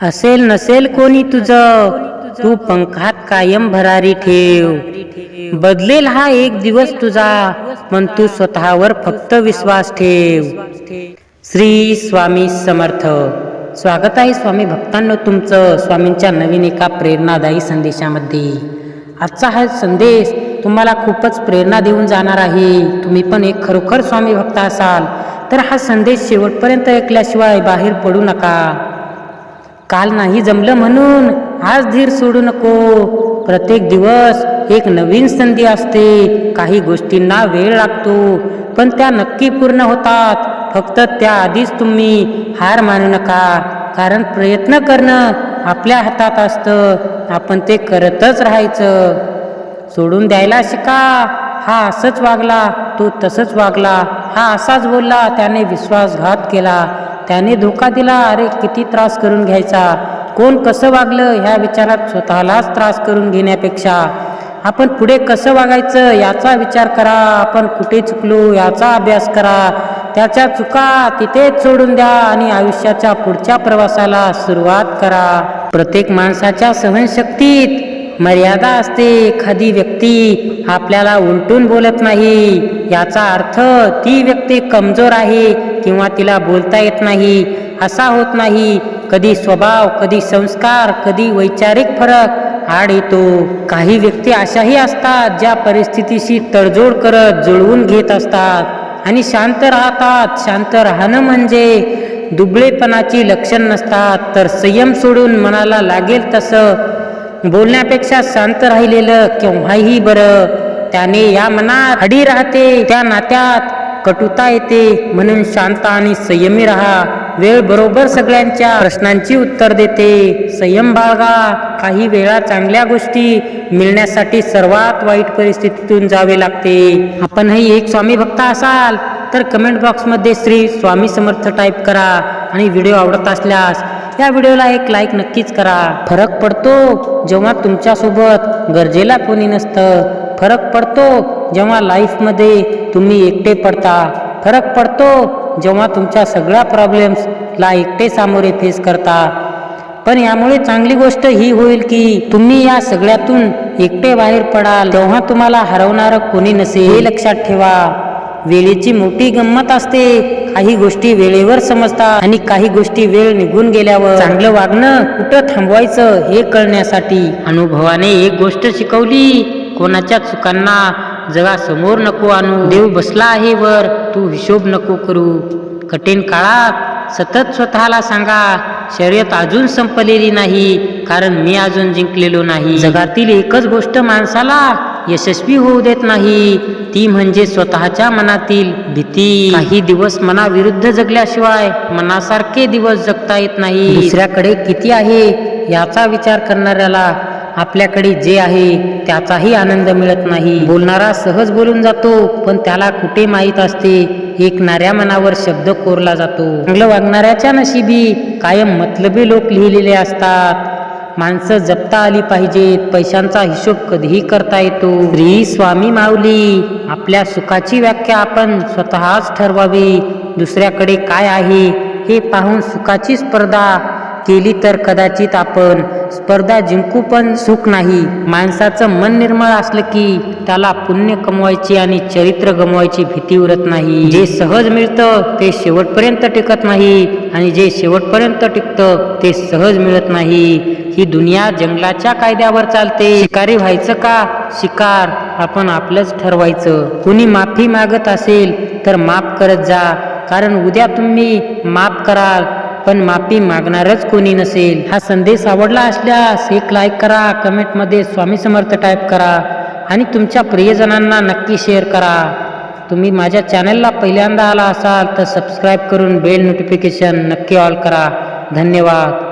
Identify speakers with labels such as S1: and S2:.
S1: असेल नसेल कोणी तुझं तू पंखात कायम भरारी ठेव. बदलेल हा एक दिवस तुझा पण तू स्वतःवर फक्त विश्वास ठेव. श्री स्वामी समर्थ. स्वागत आहे स्वामी भक्तांनो तुमचं स्वामींच्या नवीन एका प्रेरणादायी संदेशामध्ये. आजचा हा संदेश तुम्हाला खूपच प्रेरणा देऊन जाणार आहे. तुम्ही पण एक खरोखर स्वामी भक्त असाल तर हा संदेश शेवटपर्यंत ऐकल्याशिवाय बाहेर पडू नका. काल नाही जमलं म्हणून आज धीर सोडू नको. प्रत्येक दिवस एक नवीन संधी असते. काही गोष्टींना वेळ लागतो पण त्या नक्की पूर्ण होतात. फक्त त्याआधीच तुम्ही हार मानू नका. कारण प्रयत्न करणं आपल्या हातात असतं. आपण ते करतच राहायचं. सोडून द्यायला शिका. हा असंच वागला तो तसंच वागला. हा असाच बोलला त्याने विश्वासघात केला. त्याने धोका दिला. अरे किती त्रास करून घ्यायचा? कोण कसं वागलं? ह्या विचारात स्वतःलाच त्रास करून घेण्यापेक्षा. आपण पुढे कसं वागायचं? याचा विचार करा. आपण कुठे चुकलो? याचा अभ्यास करा. त्याच्या चुका तिथेच सोडून द्या आणि आयुष्याच्या पुढच्या प्रवासाला सुरुवात करा. प्रत्येक माणसाच्या सहनशक्तीत मर्यादा असते. एखादी व्यक्ती आपल्याला उलटून बोलत नाही. याचा अर्थ ती व्यक्ती कमजोर आहे. किंवा तिला बोलता येत नाही असा होत नाही कधी स्वभाव कधी संस्कार कधी वैचारिक फरक आड येतो. काही व्यक्ती अशाही असतात ज्या परिस्थितीशी तडजोड करत जुळवून घेत असतात आणि शांत राहतात. शांत राहणं म्हणजे दुबळेपणाची लक्षण नसतात. तर संयम सोडून मनाला लागेल तसं. बोलण्यापेक्षा शांत राहिलेलं केव्हाही बरं. त्याने या मनात अडी राहते त्या नात्यात. कटुता येते. म्हणून शांत आणि संयमी राहा. वेळ बरोबर सगळ्यांच्या प्रश्नांची उत्तर देते. संयम बाळगा. काही वेळा चांगल्या गोष्टी मिळण्यासाठी सर्वात वाईट परिस्थितीतून जावे लागते. आपणही एक स्वामी भक्त असाल तर कमेंट बॉक्समध्ये श्री स्वामी समर्थ टाईप करा आणि व्हिडिओ आवडत असल्यास या व्हिडिओला एक लाईक नक्कीच करा. फरक पडतो जेव्हा तुमच्यासोबत गरजेला कोणी नसतं. फरक पडतो जेव्हा लाईफमध्ये तुम्ही एकटे पडता. फरक पडतो जेव्हा तुमच्या सगळ्या प्रॉब्लेम्सला एकटे सामोरे फेस करता. पण यामुळे चांगली गोष्ट ही होईल की तुम्ही या सगळ्यातून एकटे बाहेर पडाल. तेव्हा तुम्हाला हरवणारं कोणी नसेल. हे लक्षात ठेवा. वेळेची मोठी गंमत असते. काही गोष्टी वेळेवर समजतात आणि काही गोष्टी वेळ निघून गेल्यावर. चांगलं वागणं कुठं थांबवायचं हे कळण्यासाठी. अनुभवाने एक गोष्ट शिकवली. कोणाच्या चुकांना जगासमोर नको आणू. देव बसला आहे वर तू हिशोब नको करू. कठीण काळात सतत स्वतःला सांगा शर्यत अजून संपलेली नाही कारण मी अजून जिंकलेलो नाही. जगातील एकच गोष्ट माणसाला यशस्वी होऊ देत नाही ती म्हणजे स्वतःच्या मनातील भीती. काही दिवस मनाविरुद्ध जगल्याशिवाय मनासारखे दिवस जगता येत नाही. दुसऱ्याकडे किती आहे याचा विचार करणाऱ्याला आपल्याकडे जे आहे त्याचाही आनंद मिळत नाही. बोलणारा सहज बोलून जातो पण त्याला कुठे माहीत असते? एक नाऱ्या मनावर शब्द कोरला जातो. चांगलं वागणाऱ्याच्या नशिबी कायम मतलबी लोक लिहिलेले असतात. माणसं जपता आली पाहिजेत पैशांचा हिशोब कधीही करता येतो. श्री स्वामी माऊली आपल्या सुखाची व्याख्या आपण स्वतःच ठरवावी. दुसऱ्याकडे काय आहे हे पाहून सुखाची स्पर्धा केली तर कदाचित आपण स्पर्धा जिंकू पण सुख नाही. माणसाचं मन निर्मळ असलं की त्याला पुण्य कमवायची आणि चरित्र गमवायची भीती उरत नाही. जे सहज मिळतं ते शेवटपर्यंत टिकत नाही आणि जे शेवटपर्यंत टिकतं ते सहज मिळत नाही. ही दुनिया जंगलाच्या कायद्यावर चालते. शिकारी व्हायचं का? शिकार. आपण आपलंच ठरवायचं. कुणी माफी मागत असेल तर माफ करत जा. कारण उद्या तुम्ही माफ कराल. पण माफी मागणारच कोणी नसेल. हा संदेश आवडला असल्यास एक लाईक करा कमेंटमध्ये स्वामी समर्थ टाईप करा आणि तुमच्या प्रियजनांना नक्की शेअर करा. तुम्ही माझ्या चॅनलला पहिल्यांदा आला असाल तर सबस्क्राईब करून बेल नोटिफिकेशन नक्की ऑल करा. धन्यवाद.